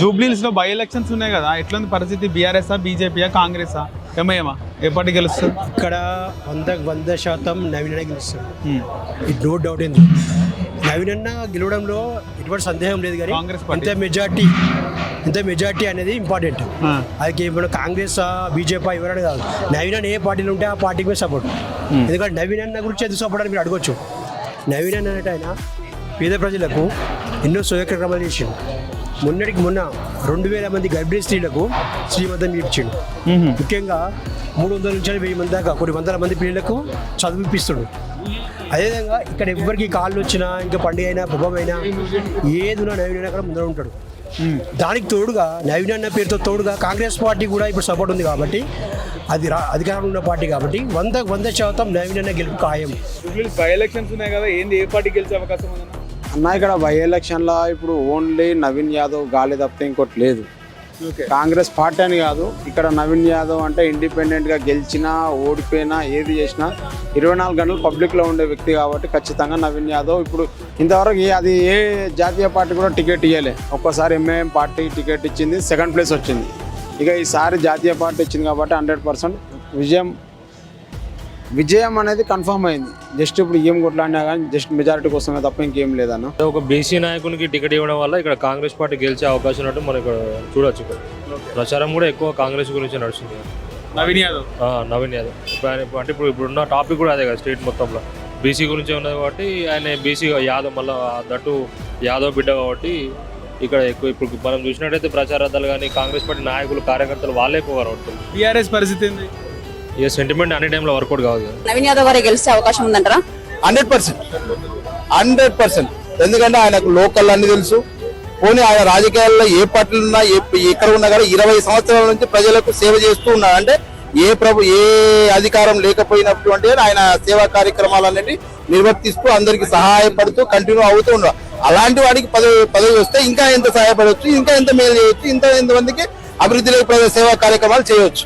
జూబ్లీస్లో by elections ఉన్నాయి కదా ఎట్లుంది పరిస్థితి? బీఆర్ఎస్ బీజేపీయా కాంగ్రెసా ఎంఐఎమా ఏ పార్టీ గెలుస్తుంది ఇక్కడ వంద వంద శాతం నవీన గెలుస్తాడు హ్మ్. ఇది నో డౌట్ ఏంది. నవీనన్న గెలవడంలో ఎటువంటి సందేహం లేదు కానీ కాంగ్రెస్. ఇంత మెజార్టీ ఇంత మెజార్టీ అనేది ఇంపార్టెంట్. అది ఇప్పుడు కాంగ్రెస్ బీజేపీ ఎవరైనా కాదు. నవీనన్న ఏ పార్టీలు ఉంటే ఆ పార్టీకి మీద సపోర్ట్ ఎందుకంటే నవీనన్న గురించి ఎందుకు సపోర్ట్ అని మీరు అడగొచ్చు. నవీనన్న అంటే ఆయన పేద ప్రజలకు ఎన్నో కార్యక్రమాలు చేసిండు. మొన్నటికి మొన్న రెండు వేల మంది గర్భిణీ స్త్రీలకు శ్రీమంతం ఇచ్చిండు. ముఖ్యంగా మూడు వందల నుంచి వెయ్యి మంది దాకా కొన్ని వందల మంది పిల్లలకు చదివిపిస్తుడు అదేవిధంగా ఇక్కడ ఎవరికి కాళ్ళు వచ్చినా ఇంకా పండుగ అయినా భుభం అయినా ఏదున్నా నవీన అక్కడ ముందర ఉంటాడు. దానికి తోడుగా నవీన్ అన్న పేరుతో తోడుగా కాంగ్రెస్ పార్టీ కూడా ఇప్పుడు సపోర్ట్ ఉంది కాబట్టి అది రా అధికారంలో ఉన్న పార్టీ కాబట్టి వంద వంద శాతం నవీన్ అన్న గెలుపు ఖాయం. బై ఎలక్షన్స్ ఉన్నాయి కదా ఏంది ఏ పార్టీ గెలిచే అవకాశం ఉందన్న? అన్న ఇక్కడ బై ఎలక్షన్లో ఇప్పుడు ఓన్లీ నవీన్ యాదవ్ గాలి తప్పితే ఇంకోటి లేదు. కాంగ్రెస్ పార్టీ అని కాదు ఇక్కడ నవీన్ యాదవ్ అంటే ఇండిపెండెంట్గా గెలిచినా ఓడిపోయినా ఏది చేసినా ఇరవై నాలుగు గంటలు పబ్లిక్లో ఉండే వ్యక్తి కాబట్టి ఖచ్చితంగా నవీన్ యాదవ్ ఇప్పుడు ఇంతవరకు అది ఏ జాతీయ పార్టీ కూడా టికెట్ ఇవ్వలే ఒక్కసారి ఎంఐఎం పార్టీ టికెట్ ఇచ్చింది సెకండ్ ప్లేస్ వచ్చింది. ఇక ఈసారి జాతీయ పార్టీ ఇచ్చింది కాబట్టి హండ్రెడ్ పర్సెంట్ విజయం విజయం అనేది కన్ఫర్మ్ అయింది. జస్ట్ ఇప్పుడు ఏం కొట్లాడినా కానీ జస్ట్ మెజారిటీ కోసమే తప్ప ఇంకేం లేదన్న. ఒక బీసీ నాయకునికి టికెట్ ఇవ్వడం వల్ల ఇక్కడ కాంగ్రెస్ పార్టీ గెలిచే అవకాశం ఉన్నట్టు మనం ఇక్కడ చూడొచ్చు ఇక్కడ. ప్రచారం కూడా ఎక్కువ కాంగ్రెస్ గురించి నడుస్తుంది. నవీన్ యాదవ్. ఆ, నవీన్ యాదవ్. ఇప్పుడు ఆయన అంటే ఇప్పుడు ఇప్పుడున్న టాపిక్ కూడా అదే కదా స్టేట్ మొత్తంలో. బీసీ గురించి ఉన్నది కాబట్టి ఆయన బీసీ యాదవ్ మళ్ళీ దట్టు యాదవ్ బిడ్డ కాబట్టి ఇక్కడ ఎక్కువ ఇప్పుడు మనం చూసినట్టయితే ప్రచారదాలు కానీ కాంగ్రెస్ పార్టీ నాయకులు కార్యకర్తలు వాళ్ళే ఎక్కువ కనబడుతుంది బీఆర్ఎస్ పరిస్థితి ఏంది? ఇక సెంటిమెంట్ అన్ని టైంలో వర్కౌట్ కాదు. నవీన్ యాదవ్ గారే గెలిచే అవకాశం ఉందంటారా? Hundred percent. Hundred percent. ఎందుకంటే ఆయనకు లోకల్ అన్ని తెలుసు. పోనీ ఆయన రాజకీయాల్లో ఏ పార్టీలు ఉన్నా ఏ ఎక్కడ ఉన్నా కానీ ఇరవై సంవత్సరాల నుంచి ప్రజలకు సేవ చేస్తూ ఉన్నాడు అంటే ఏ ప్రభు ఏ అధికారం లేకపోయినటువంటి ఆయన సేవా కార్యక్రమాలు అనేవి నిర్వర్తిస్తూ అందరికి సహాయపడుతూ కంటిన్యూ అవుతూ ఉన్నారు. అలాంటి వాడికి పదవి పదవి వస్తే ఇంకా ఎంత సహాయపడవచ్చు ఇంకా ఎంత మేలు చేయొచ్చు ఇంకా ఎంతమందికి అభివృద్ధిలో సేవా కార్యక్రమాలు చేయొచ్చు.